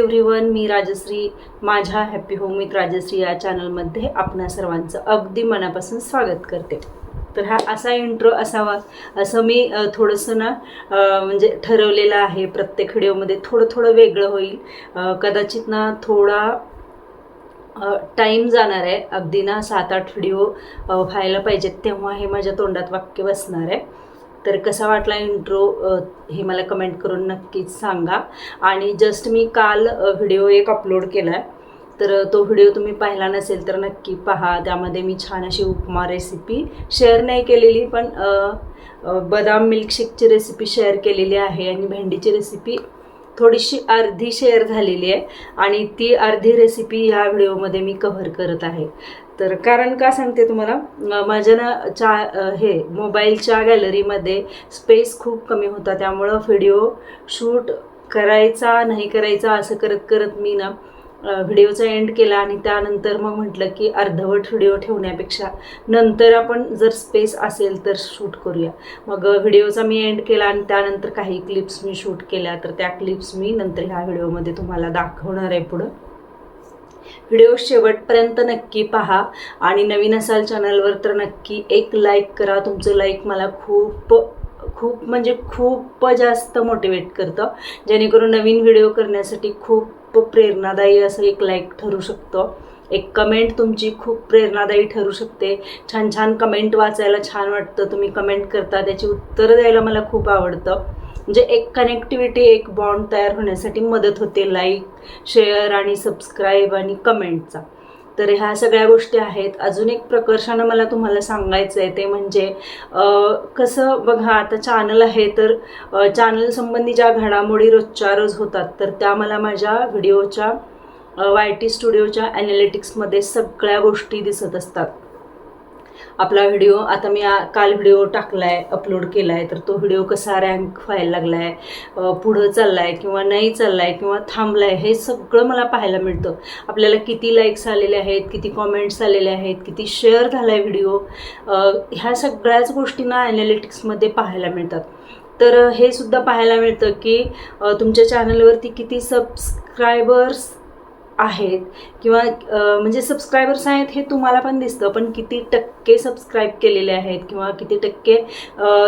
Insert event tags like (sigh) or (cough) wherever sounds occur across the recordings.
Everyone मी राजश्री माझ्या happy home with Rajshri या चॅनलमध्ये आपणा सर्वांचं अगदी मनापासून स्वागत करते. तर हा असा इंट्रो असावा. असं मी थोडंसं ना म्हणजे ठरवलेलं आहे. प्रत्येक व्हिडिओमध्ये थोडं थोडं वेगळं होईल. कदाचित ना थोडा टाईम जाणार आहे. अगदी ना सात आठ व्हिडिओ व्हायला पाहिजेत तेव्हा हे माझ्या तोंडात वाक्य बसणार आहे. तर कसा वाटला इंट्रो हे मला कमेंट करून नक्कीच सांगा. आणि जस्ट मी काल व्हिडिओ एक अपलोड केला आहे तर तो व्हिडिओ तुम्ही पाहिला नसेल तर नक्की पहा. त्यामध्ये मी छान अशी उपमा रेसिपी शेअर नाही केलेली पण बदाम मिल्कशेकची रेसिपी शेअर केलेली आहे आणि भेंडीची रेसिपी थोडीशी अर्धी शेअर झालेली आहे आणि ती अर्धी रेसिपी ह्या व्हिडिओमध्ये मी कव्हर करत आहे. तर कारण का सांगते तुम्हाला? माझ्या ना चा हे मोबाईलच्या गॅलरीमध्ये स्पेस खूप कमी होता. त्यामुळं व्हिडिओ शूट करायचा नाही करायचा असं करत करत मी ना व्हिडिओचा एंड केला आणि त्यानंतर मग म्हटलं की अर्धवट व्हिडिओ ठेवण्यापेक्षा नंतर आपण जर स्पेस असेल तर शूट करूया. मग व्हिडिओचा मी एंड केला आणि त्यानंतर काही क्लिप्स मी शूट केल्या. तर त्या क्लिप्स मी नंतर ह्या व्हिडिओमध्ये तुम्हाला दाखवणार आहे पुढं. व्हिडिओ शेवटपर्यंत नक्की पहा आणि नवीन असाल चॅनलवर तर नक्की एक लाईक करा. तुमचं लाईक मला खूप खूप म्हणजे खूप जास्त मोटिवेट करतं. जेणेकरून नवीन व्हिडिओ करण्यासाठी खूप प्रेरणादायी असं एक लाईक ठरू शकतं. एक कमेंट तुमची खूप प्रेरणादायी ठरू शकते. छान छान कमेंट वाचायला छान वाटतं. तुम्ही कमेंट करता त्याची उत्तरं द्यायला मला खूप आवडतं. म्हणजे एक कनेक्टिव्हिटी एक बॉन्ड तयार होण्यासाठी मदत होते लाईक शेअर आणि सबस्क्राईब आणि कमेंटचा तर ह्या सगळ्या गोष्टी आहेत. अजून एक प्रकर्षानं मला तुम्हाला सांगायचं आहे ते म्हणजे कसं बघा आता चॅनल आहे तर चॅनल संबंधी ज्या घडामोडी रोजच्या रोज होतात तर त्या मला माझ्या व्हिडिओच्या वाय टी स्टुडिओच्या ॲनालिटिक्समध्ये सगळ्या गोष्टी दिसत असतात. आपला व्हिडिओ आता मी आ- काल व्हिडिओ टाकलाय अपलोड केलाय तर तो व्हिडिओ कसा रँक व्हायला लागलाय आहे पुढं चाललाय किंवा नाही चाललाय किंवा थांबलाय हे सगळं मला पाहायला मिळतं. आपल्याला किती लाईक्स आलेले आहेत किती कॉमेंट्स आलेले आहेत किती शेअर झालाय व्हिडिओ ह्या सगळ्याच गोष्टींना ॲनालिटिक्समध्ये पाहायला मिळतात. तर हे सुद्धा पाहायला मिळतं की तुमच्या चॅनलवरती किती सबस्क्रायबर्स आहेत किंवा म्हणजे सबस्क्रायबर्स आहेत हे तुम्हाला पण दिसतं पण किती टक्के सबस्क्राईब केलेले आहेत किंवा किती टक्के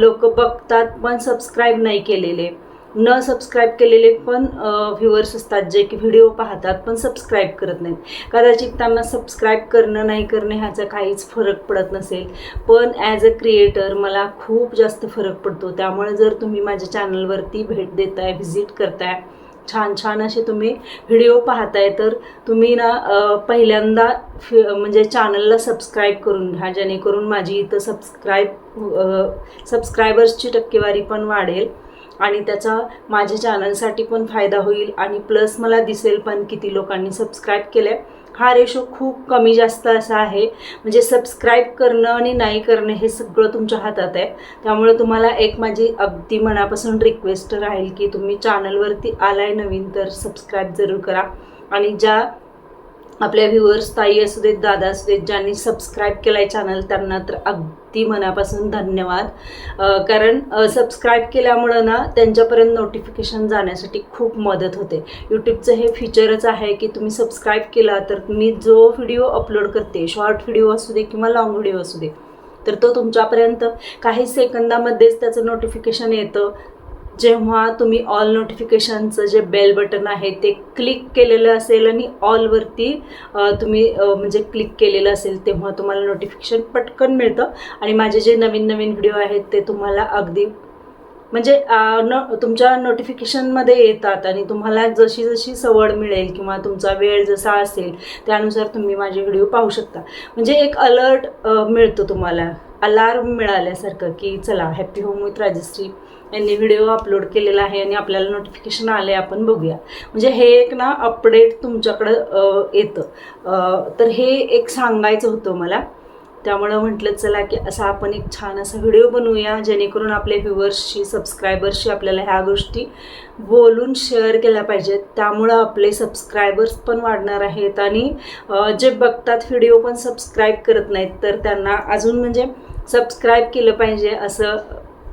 लोक बघतात पण सबस्क्राईब नाही केलेले. न सबस्क्राईब केलेले पण व्ह्युअर्स असतात जे की व्हिडिओ पाहतात पण सबस्क्राईब करत नाहीत. कदाचित त्यांना सबस्क्राईब करणं नाही करणं ह्याचा काहीच फरक पडत नसेल. पण ॲज अ क्रिएटर मला खूप जास्त फरक पडतो. त्यामुळे जर तुम्ही माझ्या चॅनलवरती भेट देताय व्हिजिट करताय छान छान असे तुम्ही व्हिडिओ पाहताय तर तुम्ही ना पहिल्यांदा फि म्हणजे चॅनलला सबस्क्राईब करून घ्या जेणेकरून माझी इथं सबस्क्राईब सबस्क्रायबर्सची टक्केवारी पण वाढेल आणि त्याचा माझ्या चॅनलसाठी पण फायदा होईल आणि प्लस मला दिसेल पण किती लोकांनी सबस्क्राईब केलं आहे हा रेशो खूप कमी जास्त असा आहे. म्हणजे सबस्क्राईब करणं आणि नाही करणं हे सगळं तुमच्या हातात आहे. त्यामुळे तुम्हाला एक माझी अगदी मनापासून रिक्वेस्ट राहील की तुम्ही चॅनलवरती आलाय नवीन तर सबस्क्राईब जरूर करा. आणि ज्या आपल्या व्ह्युअर्स ताई असू देत दादा असू देत ज्यांनी सबस्क्राईब केलं आहे चॅनल त्यांना तर अगदी मनापासून धन्यवाद. कारण सबस्क्राईब केल्यामुळं ना त्यांच्यापर्यंत नोटिफिकेशन जाण्यासाठी खूप मदत होते. यूट्यूबचं हे फीचरच आहे की तुम्ही सबस्क्राईब केला तर मी जो व्हिडिओ अपलोड करते शॉर्ट व्हिडिओ असू दे किंवा लाँग व्हिडिओ असू दे तर तो तुमच्यापर्यंत काही सेकंदामध्येच त्याचं नोटिफिकेशन येतं. जेव्हा तुम्ही ऑल नोटिफिकेशनचं जे बेल बटन आहे ते क्लिक केलेलं असेल आणि ऑलवरती तुम्ही म्हणजे क्लिक केलेलं असेल तेव्हा तुम्हाला नोटिफिकेशन पटकन मिळतं. आणि माझे जे नवीन नवीन व्हिडिओ आहेत ते तुम्हाला अगदी म्हणजे न तुमच्या नोटिफिकेशनमध्ये येतात आणि तुम्हाला जशी जशी सवड मिळेल किंवा तुमचा वेळ जसा असेल त्यानुसार तुम्ही माझे व्हिडिओ पाहू शकता. म्हणजे एक अलर्ट मिळतो तुम्हाला. अलार्म मिळाल्यासारखं की चला हॅपी होम विथ राजश्री यांनी व्हिडिओ अपलोड केलेला आहे आणि आपल्याला नोटिफिकेशन आले आपण बघूया. म्हणजे हे एक ना अपडेट तुमच्याकडं येतं. तर हे एक सांगायचं होतं मला. त्यामुळं म्हटलं चला की असा आपण एक छान असा व्हिडिओ बनवूया जेणेकरून आपल्या व्ह्युअर्सशी सबस्क्रायबर्सशी आपल्याला ह्या गोष्टी बोलून शेअर केल्या पाहिजेत. त्यामुळं आपले सबस्क्रायबर्स पण वाढणार आहेत आणि जे बघतात व्हिडिओ पण सबस्क्राईब करत नाहीत तर त्यांना अजून म्हणजे सबस्क्राईब केलं पाहिजे असं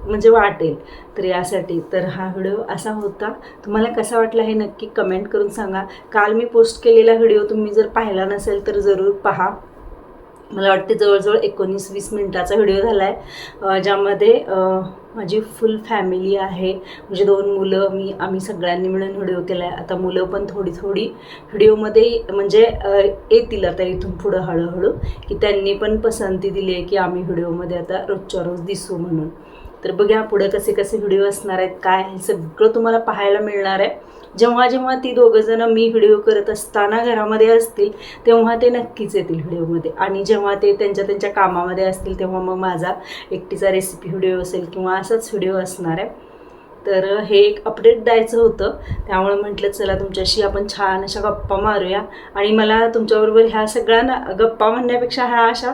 म्हणजे वाटेल. तर यासाठी. तर हा व्हिडिओ असा होता. तुम्हाला कसा वाटला हे नक्की कमेंट करून सांगा. काल मी पोस्ट केलेला व्हिडिओ तुम्ही जर पाहिला नसेल तर जरूर पहा. मला वाटते जवळजवळ एकोणीस वीस मिनटाचा व्हिडिओ झाला आहे ज्यामध्ये माझी फुल फॅमिली आहे. म्हणजे दोन मुलं मी आम्ही सगळ्यांनी मिळून व्हिडिओ केला आहे आता मुलं पण थोडी थोडी व्हिडिओमध्ये म्हणजे येतील आता इथून पुढं हळूहळू की त्यांनी पण पसंती दिली आहे की आम्ही व्हिडिओमध्ये आता रोजच्या रोज दिसू म्हणून. तर बघा पुढे कसे कसे व्हिडिओ असणार आहेत काय हे सगळं तुम्हाला पाहायला मिळणार आहे. जेव्हा जेव्हा ती दोघंजणं मी व्हिडिओ करत असताना घरामध्ये असतील तेव्हा ते नक्कीच येतील व्हिडिओमध्ये आणि जेव्हा ते त्यांच्या त्यांच्या कामामध्ये असतील तेव्हा मग माझा एकटीचा रेसिपी व्हिडिओ असेल किंवा असाच व्हिडिओ असणार आहे. तर हे एक अपडेट द्यायचं होतं. त्यामुळे म्हटलं चला तुमच्याशी आपण छान अशा गप्पा मारूया. आणि मला तुमच्याबरोबर ह्या सगळ्यांना गप्पा म्हणण्यापेक्षा ह्या अशा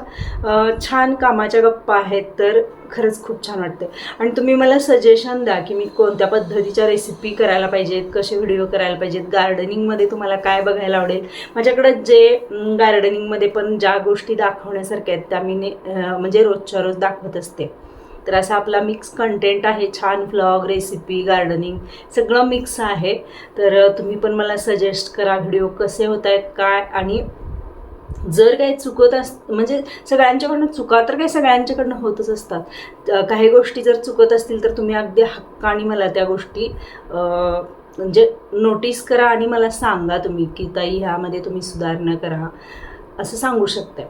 छान कामाच्या गप्पा आहेत तर खरंच खूप छान वाटते आणि तुम्ही मला सजेशन द्या की मी कोणत्या पद्धतीच्या रेसिपी करायला पाहिजेत कसे व्हिडिओ करायला पाहिजेत गार्डनिंगमध्ये तुम्हाला काय बघायला आवडेल? माझ्याकडं जे गार्डनिंगमध्ये पण ज्या गोष्टी दाखवण्यासारख्या आहेत त्या मी ने म्हणजे रोजच्या रोज दाखवत असते. तर असा आपला मिक्स कंटेंट आहे छान व्लॉग रेसिपी गार्डनिंग सगळं मिक्स आहे. तर तुम्ही पण मला सजेस्ट करा व्हिडिओ कसे होत आहेत काय? आणि जर काही चुकत अस म्हणजे सगळ्यांच्याकडनं चुका तर काही सगळ्यांच्याकडनं होतच असतात. काही गोष्टी जर चुकत असतील तर तुम्ही अगदी हक्काने मला त्या गोष्टी म्हणजे नोटीस करा आणि मला सांगा तुम्ही की ताई ह्यामध्ये तुम्ही सुधारणा करा. असं सांगू शकता.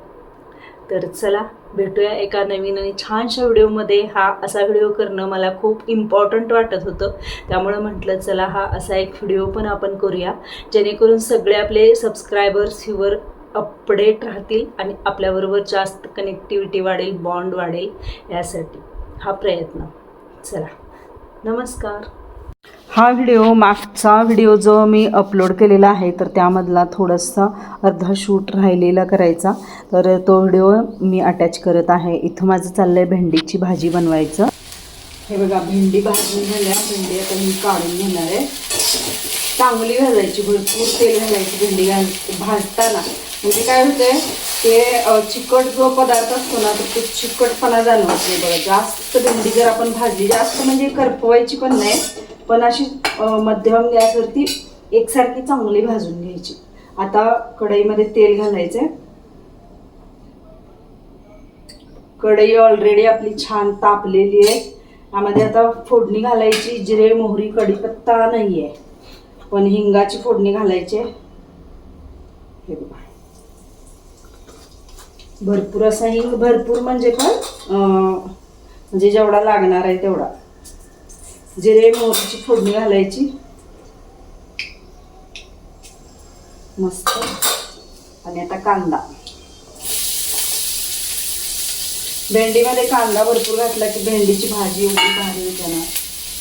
तर चला भेटूया एका नवीन आणि छानशा व्हिडिओमध्ये. हा असा व्हिडिओ करणं मला खूप इम्पॉर्टंट वाटत होतं. त्यामुळं म्हटलं चला हा असा एक व्हिडिओ पण आपण करूया जेणेकरून सगळे आपले सबस्क्रायबर्स ह्यावर अपडेट राहतील आणि आपल्याबरोबर जास्त कनेक्टिव्हिटी वाढेल बॉन्ड वाढेल यासाठी. हा प्रयत्न. चला. नमस्कार. हा व्हिडिओ मागचा व्हिडिओ जो मी अपलोड केलेला आहे तर त्यामधला थोडासा अर्धा शूट राहिलेला करायचा. तर तो व्हिडिओ मी अटॅच करत आहे. इथं माझं चाललं आहे भेंडीची भाजी बनवायचं. हे बघा भेंडी भाजून झाल्या. भेंडी आता मी काढून घेणार आहे. चांगली घालायची भरपूर तेल घालायची भेंडी घाल भाजताना. म्हणजे काय होतंय ते चिकट जो पदार्थ असतो ना तर ते चिकटपणा जाणवत नाही. बघा जास्त भेंडी जर आपण भाजली जास्त म्हणजे करपवायची पण नाही. पण अशी मध्यम गॅसवरती एकसारखी चांगली भाजून घ्यायची. आता कढईमध्ये तेल घालायचंय. कढई ऑलरेडी आपली छान तापलेली आहे. यामध्ये आता फोडणी घालायची जिरे मोहरी कढीपत्ता नाही आहे पण हिंगाची फोडणी घालायची आहे. हे बघा. भरपूर असा हिंग भरपूर म्हणजे पण म्हणजे जेवढा लागणार आहे तेवढा. जिरे मोहरीची फोडणी घालायची. मस्त. आणि आता कांदा. भेंडीमध्ये कांदा भरपूर घातला की भेंडीची भाजी एवढी भारी होते ना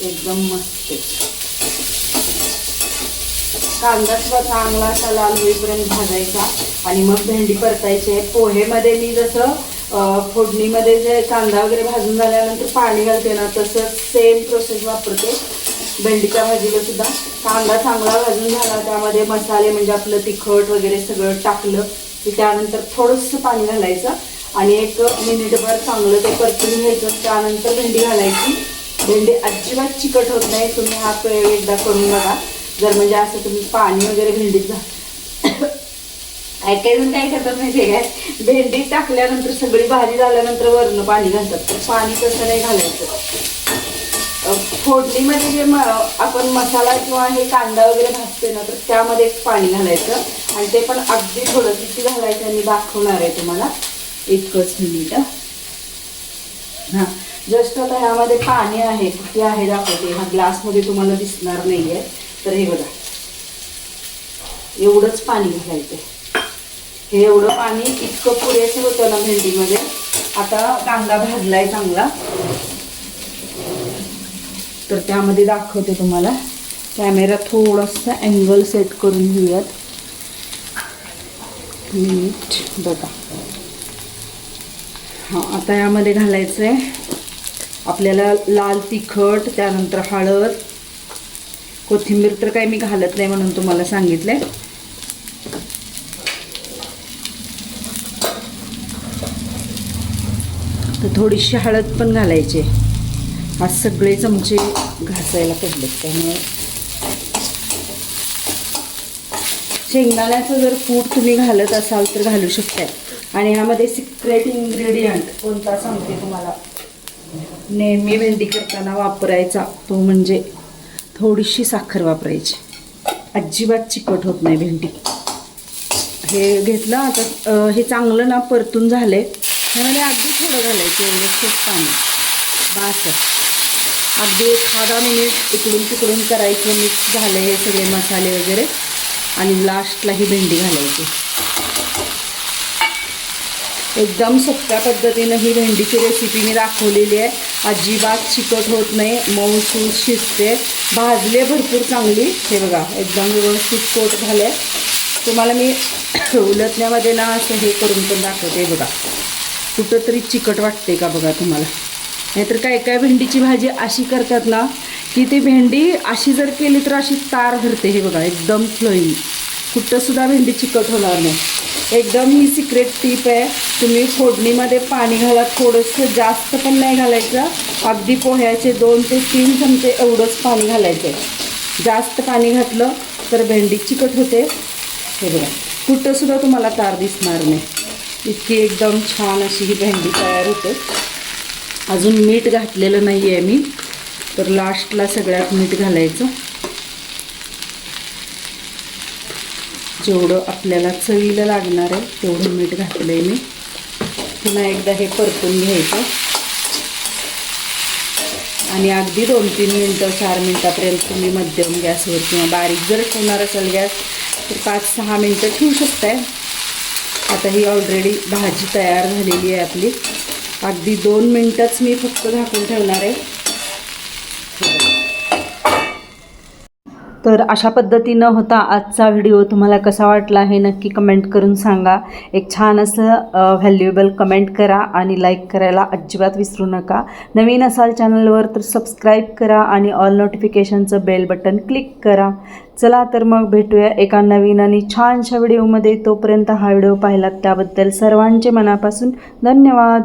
एकदम मस्त. कांदा सुद्धा चांगला असा लाल होईपर्यंत भाजायचा आणि मग भेंडी परतायची आहे. पोहेमध्ये मी जसं फोडणीमध्ये जे कांदा वगैरे भाजून झाल्यानंतर पाणी घालते ना तसं सेम प्रोसेस वापरते. भेंडीच्या भाजीला सुद्धा. कांदा चांगला भाजून झाला त्यामध्ये मसाले म्हणजे आपलं तिखट वगैरे सगळं टाकलं की त्यानंतर थोडंसं पाणी घालायचं आणि एक मिनिटभर चांगलं ते परतून घ्यायचं. त्यानंतर भेंडी घालायची. भेंडी अजिबात चिकट होत नाही तुम्ही हा प्रयोग एकदा करून बघा. जर म्हणजे असं तुम्ही पाणी वगैरे भेंडीत घाल काय काय करतात माहिती काय? भेंडी टाकल्यानंतर सगळी भाजी झाल्यानंतर वरनं पाणी घालतात. तर पाणी तसं नाही घालायचं. फोडणीमध्ये जे म आपण मसाला किंवा हे कांदा वगैरे भाजते ना तर त्यामध्ये एक पाणी घालायचं. आणि ते पण अगदी थोडं किती घालायचं आणि दाखवणार आहे तुम्हाला. एकच मिनिट हां. जस्ट आता ह्यामध्ये पाणी आहे. किती आहे दाखवते. हा ग्लासमध्ये तुम्हाला दिसणार नाही आहे तर हे बघा. एवढंच पाणी घालायचं हे एवढं पाणी इतकं पुरेसं होतं ना भेंडीमध्ये. आता कांदा भाजलाय चांगला. तर त्यामध्ये दाखवते तुम्हाला. कॅमेरा थोडासा अँगल सेट करून घेऊयात. मीठ बघा. हां आता यामध्ये घालायचं आहे आपल्याला लाल तिखट त्यानंतर हळद. कोथिंबीर तर काही मी घालत नाही म्हणून तुम्हाला सांगितलं आहे थोडीशी हळद पण घालायची. आज सगळे चमचे घासायला पडलेत त्यामुळे. शेंगदाण्याचं जर कूट तुम्ही घालत असाल तर घालू शकताय. आणि ह्यामध्ये सिक्रेट इन्ग्रेडियंट कोणता सांगते तुम्हाला? नेहमी भेंडी करताना वापरायचा तो म्हणजे थोडीशी साखर वापरायची. अजिबात चिकट होत नाही भेंडी. हे घेतलं आता हे चांगलं ना परतून झालं आहे त्यामध्ये अगदी थोडं घालायचं एवढं पाणी बास अगदी एखादा मिनिट इकडून तिकडून करायचं मिक्स झाले हे सगळे मसाले वगैरे. आणि लास्टला ही भेंडी घालायची. एकदम सोप्या पद्धतीनं ही भेंडीची रेसिपी मी दाखवलेली आहे. अजिबात चिकट होत नाही मऊसूत शिजते. भाजले भरपूर चांगली. हे बघा एकदम व्यवस्थित कोट आहे तुम्हाला मी (clears throat) उलटण्यामध्ये ना असं हे करून पण दाखवते बघा. कुठंतरी चिकट वाटते का बघा तुम्हाला? नाहीतर काय काय भेंडीची भाजी अशी करतात ना की ती भेंडी अशी जर केली तर अशी तार धरते हे बघा एकदम फ्लोईंग कुठंसुद्धा भेंडी चिकट होणार नाही. एकदम ही सिक्रेट टीप आहे तुम्ही फोडणीमध्ये पाणी घाला थोडंसं जास्त पण नाही घालायचं. अगदी पोह्याचे दोन ते तीन चमचे एवढंच पाणी घालायचं. जास्त पाणी घातलं तर भेंडी चिकट होते. हे बघा कुठंसुद्धा तुम्हाला तार दिसणार नाही. इतकी एकदम छान अशी ही भेंडी तयार होते. अजून मीठ घातलेलं नाही आहे मी तर लास्टला सगळ्यात मीठ घालायचं. जेवढं आपल्याला चवीला लागणार आहे तेवढं मीठ घातलं आहे मी. पुन्हा एकदा हे परतून घ्यायचं. आणि अगदी दोन तीन मिनटं चार मिनटापर्यंत तुम्ही मध्यम गॅसवर किंवा बारीक जर ठेवणार असेल गॅस तर पाच सहा मिनटं ठेवू शकताय. आता ही ऑलरेडी भाजी तयार झालेली आहे आपली. अगदी दोन मिनटंच मी फक्त झाकून ठेवणार आहे. तर अशा पद्धतीनं होता आजचा व्हिडिओ तुम्हाला कसा वाटला हे नक्की कमेंट करून सांगा. एक छान असं व्हॅल्युएबल कमेंट करा आणि लाईक करायला अजिबात विसरू नका. नवीन असाल चॅनलवर तर सबस्क्राईब करा आणि ऑल नोटिफिकेशनचं बेल बटन क्लिक करा. चला तर मग भेटूया एका नवीन आणि छानशा व्हिडिओमध्ये तोपर्यंत हा व्हिडिओ पाहिलात त्याबद्दल सर्वांचे मनापासून धन्यवाद.